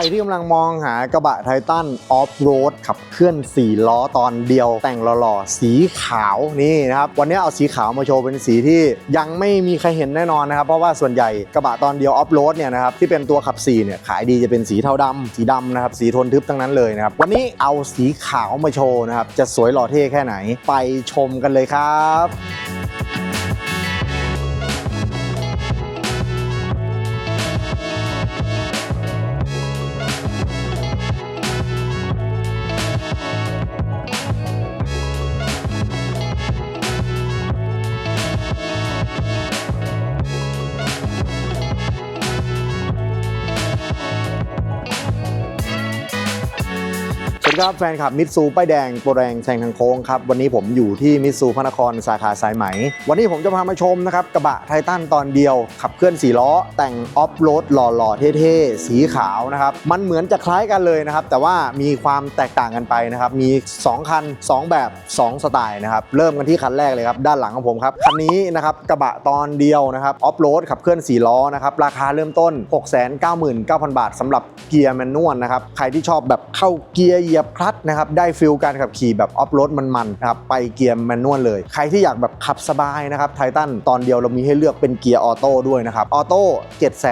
รที่กำลังมองหากระบะไททันออฟโรดขับเคลื่อน 4 ล้อตอนเดียว แต่งหล่อๆ สีขาวนี่นะครับ วันนี้เอาสีขาวมาโชว์เป็นสีที่ยังไม่มีใครเห็นแน่นอนนะครับ เพราะว่าส่วนใหญ่กระบะตอนเดียวออฟโรดเนี่ยนะครับที่เป็นตัวขับ4เนี่ยขายดีจะเป็นสีเทาดำสีดำนะครับสีทนทึบทั้งนั้นเลยนะครับวันนี้เอาสีขาวมาโชว์นะครับจะสวยหล่อเท่แค่ไหน ไปชมกันเลยครับ ครับแฟนคลับมิตซูป้ายแดงโปรแรงแซงทางโค้งครับวันนี้ผมอยู่ที่มิตซูพระนครสาขาสายไหม วันนี้ผมจะพามาชมนะครับกระบะไททันตอนเดียว ขับเคลื่อน4ล้อ แต่งออฟโรดหล่อๆเท่ๆ สีขาวนะครับ มันเหมือนจะคล้ายกันเลยนะครับ แต่ว่ามีความแตกต่างกันไปนะครับ มี 2 คัน 2 แบบ 2 สไตล์นะครับ เริ่มกันที่คันแรกเลยครับ ด้านหลังของผมครับ คันนี้นะครับกระบะตอนเดียวนะครับออฟโรดขับเคลื่อน4ล้อนะครับราคาเริ่มต้น 699,000 บาทสำหรับเกียร์แมนนวลนะครับใครที่ชอบแบบเข้าเกียร์เหยียบคลัตช์นะครับได้ฟิลการขับขี่แบบออฟโรดมันๆนะครับไปเกียร์แมนนวลเลย ใครที่อยากแบบขับสบายนะครับไททันตอนเดียวเรามีให้เลือกเป็นเกียร์ออโต้ด้วยนะครับออโต้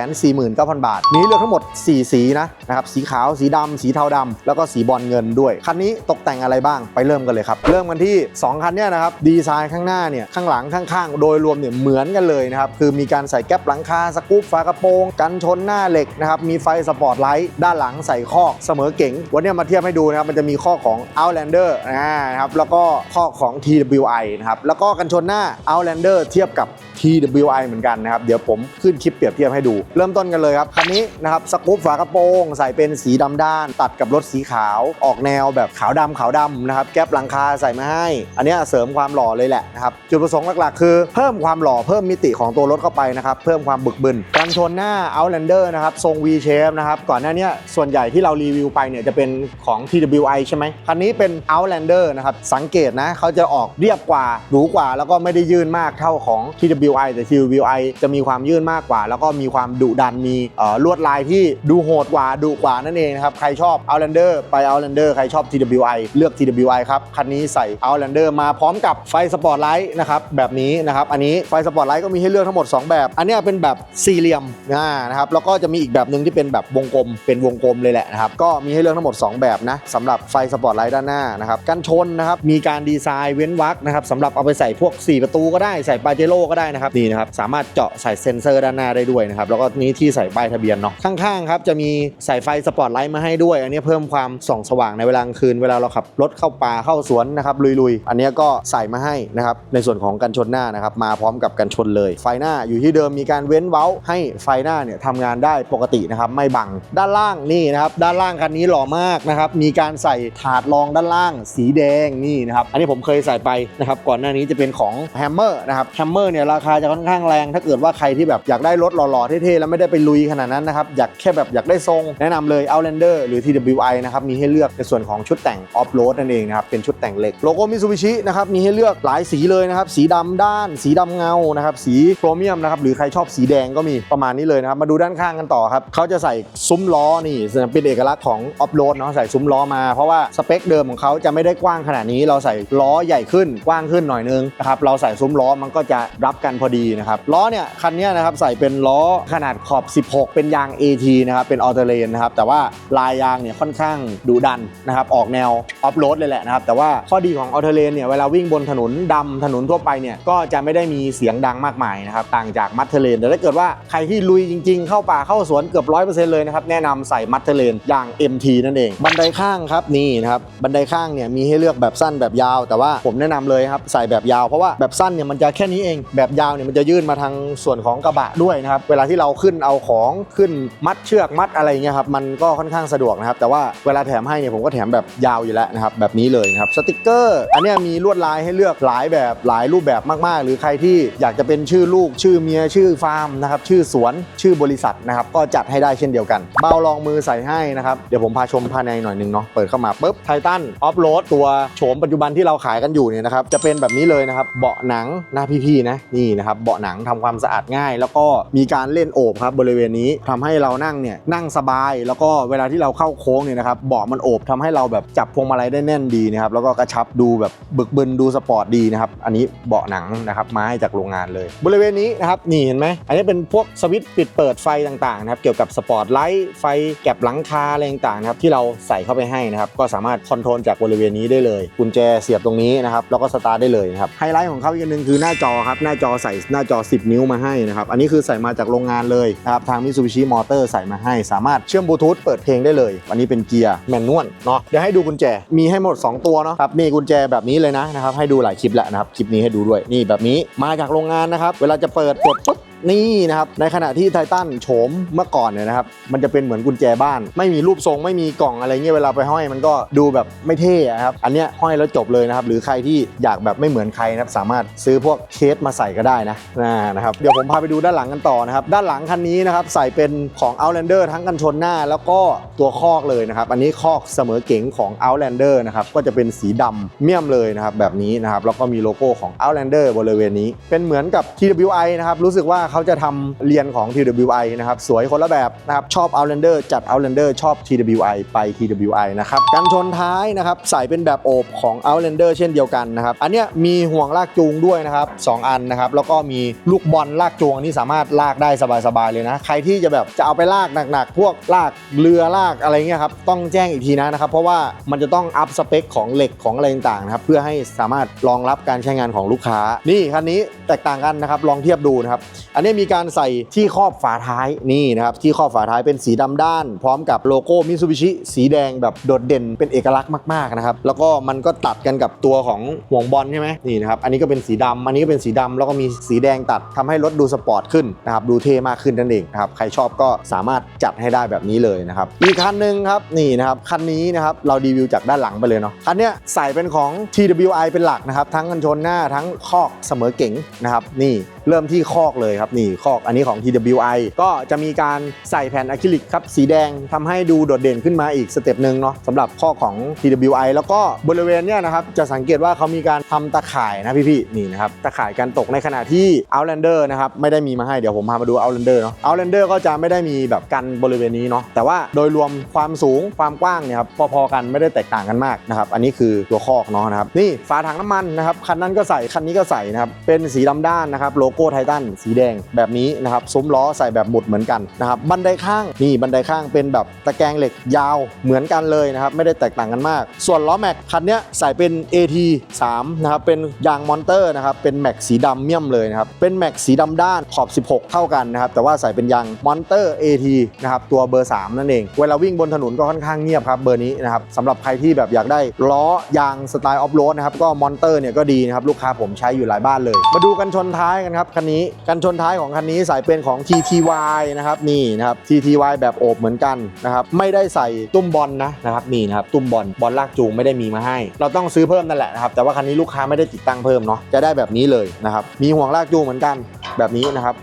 749,000 บาทนี้เลือกทั้งหมด 4 สีนะนะครับสีขาวสีดำสีเทาดำแล้วก็สีบอลเงินด้วย คันนี้ตกแต่งอะไรบ้างไปเริ่มกันเลยครับเริ่มกันที่ 2 คันเนี้ยนะครับดีไซน์ข้างหน้าเนี่ยข้างหลังข้างๆ โดยรวมเนี่ยเหมือนกันเลยนะครับคือมีการใส่แก๊ปหลังคาสกู๊ปฝากระโปรงกันชนหน้าเหล็กนะครับมีไฟสปอร์ตไลท์ด้านหลังใส่คอกเสมอเก๋งวันนี้มาเทียบให้ดูนะครับมันจะมีข้อของ Outlander นะครับแล้วก็ข้อของ TWI นะครับแล้วก็กันชนหน้า Outlander เทียบกับ TWI เหมือนกันนะครับ เดี๋ยวผมขึ้นคลิปเปรียบเทียบให้ดู เริ่มต้นกันเลยครับคันนี้นะครับสกู๊ปฝากระโปรงใส่เป็นสีดำด้าน ตัดกับรถสีขาวออกแนวแบบขาวดำขาวดำนะครับแก๊ปหลังคาใส่มาให้ อันนี้เสริมความหล่อเลยแหละนะครับจุดประสงค์หลักๆ คือเพิ่มความหล่อเพิ่มมิติของตัวรถเข้าไปนะครับเพิ่มความบึกบึนกันชนหน้า Outlander นะครับทรง V shape นะครับก่อนหน้านี้ส่วนใหญ่ที่เรารีวิวไปเนี่ยจะเป็นของ TWI ใช่ไหมคันนี้เป็น Outlander นะครับสังเกตนะเขาจะออกเรียบกว่าหรูกว่า แล้วก็ไม่ได้ยื่นมากเท่าของ TWI แต่ TWI จะมีความยื่นมากกว่า แล้วก็มีความดุดันมีเอ่อลวดลายที่ดูโหดกว่าดุกว่านั่นเองนะครับ ใครชอบ Outlander ไป Outlander ใครชอบ TWI เลือก TWI ครับ คันนี้ใส่ Outlander มาพร้อมกับไฟสปอร์ตไลท์นะครับ แบบนี้นะครับ อันนี้ไฟสปอร์ตไลท์ก็มีให้เลือกทั้งหมด 2 แบบ อันนี้เป็นแบบสี่เหลี่ยมนะนะครับ แล้วก็จะมีอีกแบบหนึ่งที่เป็นแบบวงกลม เป็นวงกลมเลยแหละนะครับ ก็มีให้เลือกทั้งหมด 2 แบบนะสำหรับไฟสปอร์ตไลท์ด้านหน้านะครับกันชนนะครับ มีการดีไซน์เว้นวรรคนะครับสำหรับเอาไปใส่พวก 4 ประตูก็ได้ ใส่ปาเจโร่ก็ได้นะครับนี่นะครับสามารถเจาะใส่เซ็นเซอร์ด้านหน้าได้ด้วยนะครับแล้วก็นี้ที่ใส่ป้ายทะเบียนเนาะข้างๆครับจะมีใส่ไฟสปอร์ตไลท์มาให้ด้วย อันนี้เพิ่มความส่องสว่างในเวลากลางคืนเวลาเราขับรถเข้าป่าเข้าสวนนะครับลุยๆ อันนี้ก็ใส่มาให้นะครับในส่วนของกันชนหน้านะครับมาพร้อมกับกันชนเลย ไฟหน้าอยู่ที่เดิมมีการเว้นเว้าให้ไฟหน้าเนี่ยทำงานได้ปกตินะครับไม่บังด้านล่างนี่นะครับด้านล่างคันนี้หล่อมากนะครับมีการใส่ถาดรองด้านล่าง สีแดงนี่นะครับอันนี้ผมเคยใส่ไปนะครับก่อนหน้านี้จะเป็นของแฮมเมอร์นะครับแฮมเมอร์เนี่ยราคาจะค่อนข้างแรง ถ้าเกิดว่าใครที่แบบอยากได้รถหล่อๆเท่ๆแล้วไม่ได้ไปลุยขนาดนั้นนะครับอยากแค่แบบอยากได้ทรงแนะนำเลย Outlander หรือ TWI นะครับมีให้เลือกในส่วนของชุดแต่งออฟโรดนั่นเองนะครับเป็นชุดแต่งเหล็กโลโก้มิซูบิชินะครับมีให้เลือกหลายสีเลยนะครับสีดำด้าน สีดำเงานะครับสีโครเมียมนะครับหรือใครชอบสีแดงก็มีประมาณนี้เลยนะครับมาดูด้านข้างกันต่อครับเขาจะใส่ซุ้มล้อนี่เป็นเอกลักษณ์ของออฟโรดเนาะใส่ซุ้มล้อมาเพราะว่าสเปคเดิมของเขาจะไม่ได้กว้างขนาดนี้ เราใส่ล้อใหญ่ขึ้นกว้างขึ้นหน่อยนึงนะครับเราใส่ซุ้มล้อมันก็จะรับกันพอดีนะครับล้อเนี่ยคันนี้นะครับใส่เป็นล้อขนาดขอบ 16 เป็นยาง AT นะครับเป็นออเทเลนนะครับแต่ว่าลายยางเนี่ยค่อนข้างดุดันนะครับออกแนวออฟโรดเลยแหละนะครับแต่ว่าข้อดีของออเทเลนเนี่ยเวลาวิ่งบนถนนดำถนนทั่วไปเนี่ยก็จะไม่ได้มีเสียงดังมากมายนะครับต่างจากมัทเทเลนแต่ถ้าเกิดว่าใครที่ลุยจริง ๆ เข้าป่าเข้าสวนเกือบร้อยเปอร์เซ็นต์เลยนะครับแนะนำใส่มัทเทเลนอย่าง MT นั่นเอง บันไดข้างครับนี่นะครับบันไดข้างเนี่ยมีให้เลือกแบบสั้นแบบยาว แต่ว่าผมแนะนำเลยครับใส่แบบยาวเพราะว่าแบบสั้นเนี่ยมันจะแค่นี้เองแบบยาวเนี่ยมันจะยื่นมาทางส่วนของกระบะด้วยนะครับเวลาที่เราขึ้นเอาของขึ้นมัดเชือกมัดอะไรเงี้ยครับมันก็ค่อนข้างสะดวกนะครับแต่ว่าเวลาแถมให้เนี่ยผมก็แถมแบบยาวอยู่แล้วนะครับแบบนี้เลยนะครับสติกเกอร์อันนี้มีลวดลายให้เลือกหลายแบบหลายรูปแบบมากๆ หรือใครที่อยากจะเป็นชื่อลูก ชื่อเมียชื่อฟาร์มนะครับชื่อสวนชื่อบริษัทนะครับก็จัดให้ได้เช่นเดียวกัน เบาลองมือใส่ให้นะครับเดี๋ยวผมพาชมภายในหน่อยหนึงเนาะเปิดเข้ามาปุ๊บไททันออฟโรดตัวโฉมปัจจุบันที่เราขายกันอยู่เนี่ยนะครับจะเป็นแบบนี้เลยนะครับเบาะหนังหน้าพี่ๆนะนี่นี่นะครับเบาะหนังทำความสะอาดง่าย แล้วก็มีการเล่นโอบครับบริเวณนี้ทำให้เรานั่งเนี่ยนั่งสบาย แล้วก็เวลาที่เราเข้าโค้งเนี่ยนะครับเบาะมันโอบทำให้เราแบบจับพวงมาลัยได้แน่นดีนะครับแล้วก็กระชับดูแบบบึกบึนดูสปอร์ตดีนะครับอันนี้เบาะหนังนะครับมาให้จากโรงงานเลย บริเวณนี้นะครับนี่เห็นไหมอันนี้เป็นพวกสวิตช์ปิดเปิดไฟต่างๆนะครับเกี่ยวกับสปอร์ตไลท์ไฟแก็บหลังคาอะไรต่างๆนะครับที่เราใส่เข้าไปให้นะครับก็สามารถคอนโทรลจากบริเวณนี้ได้เลยกุญแจเสียบตรงนี้นะครับแล้วก็สตาร์ทได้เลยนะครับไฮไลท์ของเขาอีกนึงคือหน้าจอครับหน้าจอใส่หน้าจอ 10 นิ้วมาให้นะครับ อันนี้คือใส่มาจากโรงงานเลยนะครับ ทาง Mitsubishi Motor ใส่มาให้ สามารถเชื่อมบลูทูธเปิดเพลงได้เลย อันนี้เป็นเกียร์แมนนวลเนาะ เดี๋ยวให้ดูกุญแจ มีให้หมด 2 ตัวเนาะครับ มีกุญแจแบบนี้เลยนะนะครับ ให้ดูหลายคลิปแล้วนะครับ คลิปนี้ให้ดูด้วย นี่แบบนี้ มาจากโรงงานนะครับ เวลาจะเปิดกดปุ๊บ นี่นะครับในขณะที่ไททันโฉมเมื่อก่อนเนี่ยนะครับมันจะเป็นเหมือนกุญแจบ้าน ไม่มีรูปทรงไม่มีกล่องอะไรเงี้ยเวลาไปห้อยมันก็ดูแบบไม่เท่ครับอันเนี้ยห้อยแล้วจบเลยนะครับหรือใครที่อยากแบบไม่เหมือนใครนะครับสามารถซื้อพวกเคสมาใส่ก็ได้นะนะนะครับเดี๋ยวผมพาไปดูด้านหลังกันต่อนะครับด้านหลังคันนี้นะครับใส่เป็นของ Outlander ทั้งกันชนหน้าแล้วก็ตัวคอกเลยนะครับอันนี้คอกเสมอเก๋งของ Outlander นะครับก็จะเป็นสีดำเมี่ยมเลยนะครับแบบนี้นะครับแล้วก็มีโลโก้ของ Outlander บริเวณนี้ เป็นเหมือนกับ TWI นะครับรู้สึกว่าเขาจะทำเรียนของ TWI นะครับ สวยคนละแบบนะครับ ชอบ Outlander จัด Outlander ชอบ TWI ไป TWI นะครับ กันชนท้ายนะครับ ใส่เป็นแบบโอบของ Outlander เช่นเดียวกันนะครับ อันเนี้ยมีห่วงลากจูงด้วยนะครับสองอันนะครับ แล้วก็มีลูกบอลลากจูงอันนี้สามารถลากได้สบายๆเลยนะ ใครที่จะแบบจะเอาไปลากหนักๆ พวกลากเรือลากอะไรเงี้ยครับ ต้องแจ้งอีกทีนะนะครับ เพราะว่ามันจะต้องอัพสเปคของเหล็กของอะไรต่างๆนะครับ เพื่อให้สามารถรองรับการใช้งานของลูกค้า นี่คันนี้แตกต่างกันนะครับ ลองเทียบดูนะครับอันนี้มีการใส่ที่ครอบฝาท้ายนี่นะครับที่ครอบฝาท้ายเป็นสีดำด้าน พร้อมกับโลโก้มิซูบิชิสีแดงแบบโดดเด่นเป็นเอกลักษณ์มากๆนะครับแล้วก็มันก็ตัดกันกับตัวของห่วงบอลใช่ไหมนี่นะครับอันนี้ก็เป็นสีดำอันนี้ก็เป็นสีดำแล้วก็มีสีแดงตัดทำให้รถดูสปอร์ตขึ้นนะครับดูเท่มากขึ้นนั่นเองนะครับใครชอบก็สามารถจัดให้ได้แบบนี้เลยนะครับอีกคันหนึ่งครับนี่นะครับคันนี้นะครับเรารีวิวจากด้านหลังไปเลยเนาะคันเนี้ยใส่เป็นของ TWI เป็นหลักนะครับทั้งกันชนหน้าทั้งคอกเสมอเก๋งนะครับนี่ เริ่มที่คอกเลยครับนี่คอกอันนี้ของ TWI ก็จะมีการใส่แผ่นอะคริลิกครับสีแดงทำให้ดูโดดเด่นขึ้นมาอีกสเต็ปหนึ่งเนาะสำหรับคอกของ TWI แล้วก็บริเวณเนี้ยนะครับจะสังเกตว่าเขามีการทำตะข่ายนะพี่ๆนี่นะครับตะข่ายการตกในขณะที่ Outlander นะครับไม่ได้มีมาให้เดี๋ยวผมพามาดู Outlander เนาะ Outlander ก็จะไม่ได้มีแบบกันบริเวณนี้เนาะแต่ว่าโดยรวมความสูงความกว้างเนี่ยครับพอๆกันไม่ได้แตกต่างกันมากนะครับอันนี้คือตัวคอกเนาะนะครับนี่ฝาถังน้ำมันนะครับคันนั้นก็ใส่คันนี้ก็ใส่นะครับเป็นสีดำด้านนะครับโลโก้ไททันสีแดงแบบนี้นะครับซุ้มล้อใส่แบบหมุดเหมือนกันนะครับบันไดข้างนี่บันไดข้างเป็นแบบตะแกรงเหล็กยาวเหมือนกันเลยนะครับไม่ได้แตกต่างกันมาก ส่วนล้อแม็กคันนี้ใส่เป็น AT 3 นะครับเป็นยางมอนเตอร์นะครับเป็นแม็กสีดำเมี่ยมเลยนะครับเป็นแม็กสีดำด้านขอบ 16 เท่ากันนะครับแต่ว่าใส่เป็นยางมอนเตอร์ AT นะครับตัวเบอร์ 3 นั่นเอง เวลาวิ่งบนถนนก็ค่อนข้างเงียบครับเบอร์นี้นะครับสำหรับใครที่แบบอยากได้ล้อยางสไตล์ออฟโรดนะครับก็มอนเตอร์เนี่ยก็ดีนะครับลูกค้าผมใช้อยู่หลายบ้านเลย มาดูกันชนท้ายกันครับคันนี้กันชนท้ายของคันนี้ใส่เป็นของ TTY นะครับนี่นะครับ TTY แบบโอบเหมือนกันนะครับไม่ได้ใส่ตุ้มบอลนะนะครับนี่นะครับตุ้มบอลบอลลากจูงไม่ได้มีมาให้ เราต้องซื้อเพิ่มนั่นแหละนะครับแต่ว่าคันนี้ลูกค้าไม่ได้ติดตั้งเพิ่มเนาะจะได้แบบนี้เลยนะครับมีห่วงลากจูงเหมือนกันแบบนี้นะครับ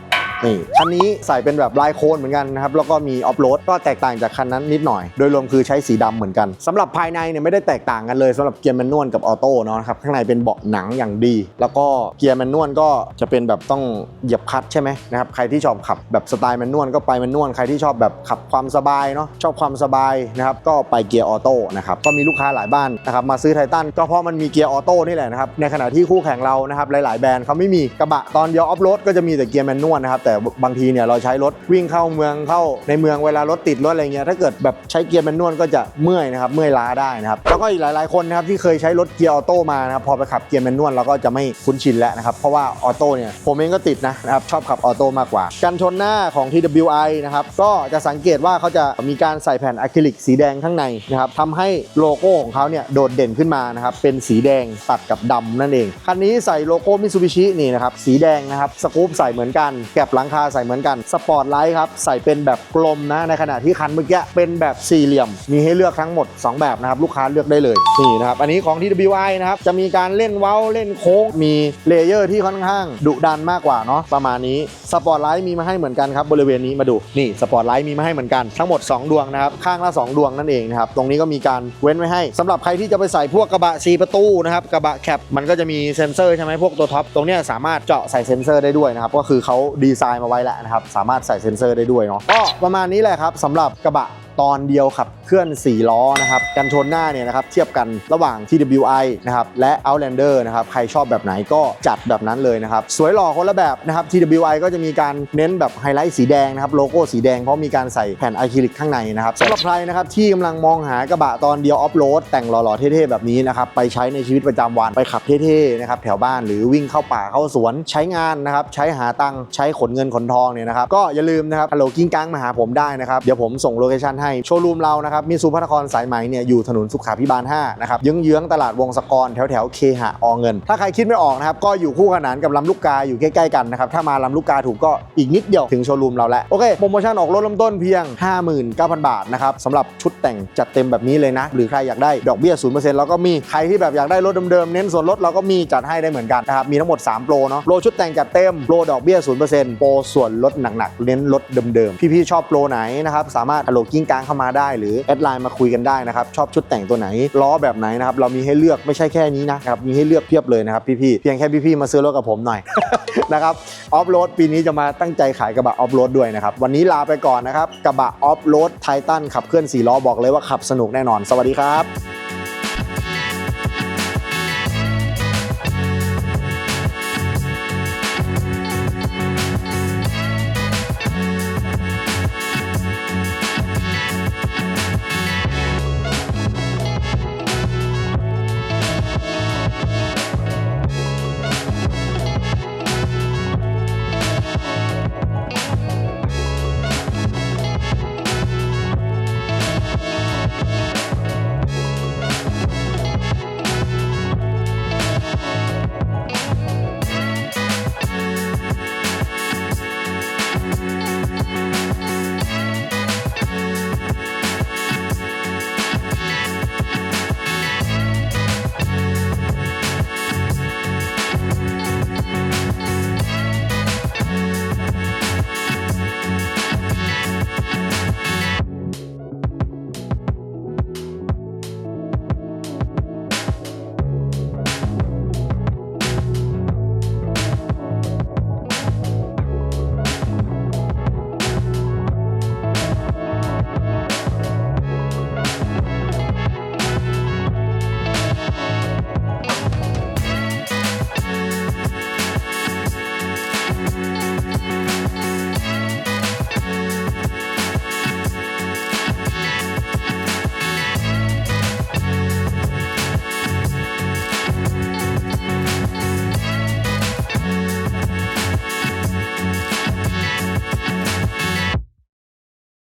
นี่คันนี้ใส่เป็นแบบลายโคนเหมือนกันนะครับแล้วก็มีออฟโรดก็แตกต่างจากคันนั้นนิดหน่อย โดยรวมคือใช้สีดำเหมือนกันสำหรับภายในเนี่ยไม่ได้แตกต่างกันเลยสำหรับเกียร์แมนนวลกับออโต้เนาะครับข้างในเป็นเบาะหนังอย่างดี แล้วก็เกียร์แมนนวลก็จะเป็นแบบต้องเหยียบคลัตช์ใช่ไหมนะครับใครที่ชอบขับแบบสไตล์แมนนวลก็ไปแมนนวลใครที่ชอบแบบขับความสบายเนาะชอบความสบายนะครับก็ไปเกียร์ออโต้นะครับก็มีลูกค้าหลายบ้านนะครับมาซื้อไททันก็เพราะมันมีเกียร์ออโต้นี่แหละนะครับในขณะที่คู่แข่งเรานะครับหลาย ๆ แบรนด์เขาไม่มีกระบะตอนเดียวออฟโรดก็จะมีแต่เกียร์แมนนวลนะครับแต่บางทีเนี่ยเราใช้รถวิ่งเข้าเมืองเข้าในเมืองเวลารถติดรถอะไรเงี้ยถ้าเกิดแบบใช้เกียร์แมนนวลก็จะเมื่อยนะครับเมื่อยล้าได้นะครับแล้วก็อีกหลายๆคนนะครับที่เคยใช้รถเกียร์ออโต้มานะครับพอไปขับเกียร์แมนนวลเราก็จะไม่คุ้นชินแล้วนะครับเพราะว่าออโต้เนี่ยผมเองก็ติดนะนะครับชอบขับออโต้มากกว่า กันชนหน้าของ TWI นะครับก็จะสังเกตว่าเขาจะมีการใส่แผ่นอะคริลิกสีแดงข้างในนะครับทำให้โลโก้ของเขาเนี่ยโดดเด่นขึ้นมานะครับเป็นสีแดงตัดกับดำนั่นเองคันนี้ใส่โลโก้มิซูบิชินี่นะครับสีแดงนะครับสกู๊ปใส่เหมือนกันแก็บหลังคาใส่เหมือนกันสปอร์ตไลท์ครับใส่เป็นแบบกลมนะในขณะที่คันเมื่อกี้เป็นแบบสี่เหลี่ยม มีให้เลือกทั้งหมด 2 แบบนะครับลูกค้าเลือกได้เลยนี่นะครับอันนี้ของ TWI นะครับจะมีการเล่นเว้าเล่นโค้งมีเลเยอร์ที่ค่อนข้างดุดันมากกว่าเนาะประมาณนี้สปอร์ตไลท์มีมาให้เหมือนกันครับบริเวณนี้มาดูนี่สปอร์ตไลท์มีมาให้เหมือนกันทั้งหมด 2 ดวงนะครับข้างละ 2 ดวงนั่นเองนะครับตรงนี้ก็มีการเว้นไว้ให้สำหรับใครที่จะไปใส่พวกกระบะ4ประตูนะครับกระบะแคปมันก็จะมีเซ็นเซอร์ใช่ไหมพวกตัวท็อปตรงนี้สามารถเจาะใส่เซ็นเซอร์ได้ด้วยนะครับก็คือเขาดีไซน์มาไว้แล้วนะครับ สามารถใส่เซ็นเซอร์ได้ด้วยเนาะก็ประมาณนี้แหละครับสำหรับกระบะ ตอนเดียวขับเคลื่อน 4 ล้อนะครับกันชนหน้าเนี่ยนะครับเทียบกันระหว่าง TWI นะครับและ Outlander นะครับใครชอบแบบไหนก็จัดแบบนั้นเลยนะครับสวยหล่อคนละแบบนะครับ TWI ก็จะมีการเน้นแบบไฮไลท์สีแดงนะครับโลโก้สีแดงเพราะมีการใส่แผ่นอะคริลิกข้างในนะครับสำหรับใครนะครับที่กำลังมองหากระบะตอนเดียวออฟโรดแต่งหล่อๆเท่ๆแบบนี้นะครับไปใช้ในชีวิตประจำวันไปขับเท่ๆนะครับแถวบ้านหรือวิ่งเข้าป่าเข้าสวนใช้งานนะครับใช้หาตังค์ใช้ขนเงินขนทองเนี่ยนะครับก็อย่าลืมนะครับฮัลโหลกิ้งกังมาหาผมได้นะครับเดี๋ยวผมส่งโลเคชั่นให้โชว์รูมเรานะครับมีซูพระนครสายไหมเนี่ยอยู่ถนนสุขาพิบาล5นะครับเยื้องๆตลาดวงศกรแถวแถวเคหะอเงิน ถ้าใครคิดไม่ออกนะครับก็อยู่คู่ขนานกับลำลูกกาอยู่ใกล้ๆกันนะครับถ้ามาลำลูกกาถูกก็อีกนิดเดียวถึงโชว์รูมเราแล้วโอเคโปรโมชั่นออกรถเริ่มต้นเพียง 59,000 บาทนะครับสำหรับชุดแต่งจัดเต็มแบบนี้เลยนะ หรือใครอยากได้ดอกเบี้ย0%เราก็มีใครที่แบบอยากได้รถเดิมๆเน้นส่วนลดเราก็มีจัดให้ได้เหมือนกันนะครับมีทั้งหมด 3 โปรเนาะโปรชุดแต่งจัดเต็มโปรดอกเบี้ย0%โปรส่วนลดหนักๆเน้นลดเดิมๆพี่ๆชอบโปรไหนนะครับสามารถโหลกิ้งกางเข้ามาได้ หรือแอดไลน์มาคุยกันได้นะครับชอบชุดแต่งตัวไหนล้อแบบไหนนะครับเรามีให้เลือกไม่ใช่แค่นี้นะครับมีให้เลือกเพียบเลยนะครับพี่ๆเพียงแค่พี่ๆมาซื้อรถกับผมหน่อยนะครับออฟโรดปีนี้จะมาตั้งใจขายกระบะออฟโรดด้วยนะครับวันนี้ลาไปก่อนนะครับกระบะออฟโรดไททันขับเคลื่อน4ล้อบอกเลยว่าขับสนุกแน่นอน สวัสดีครับ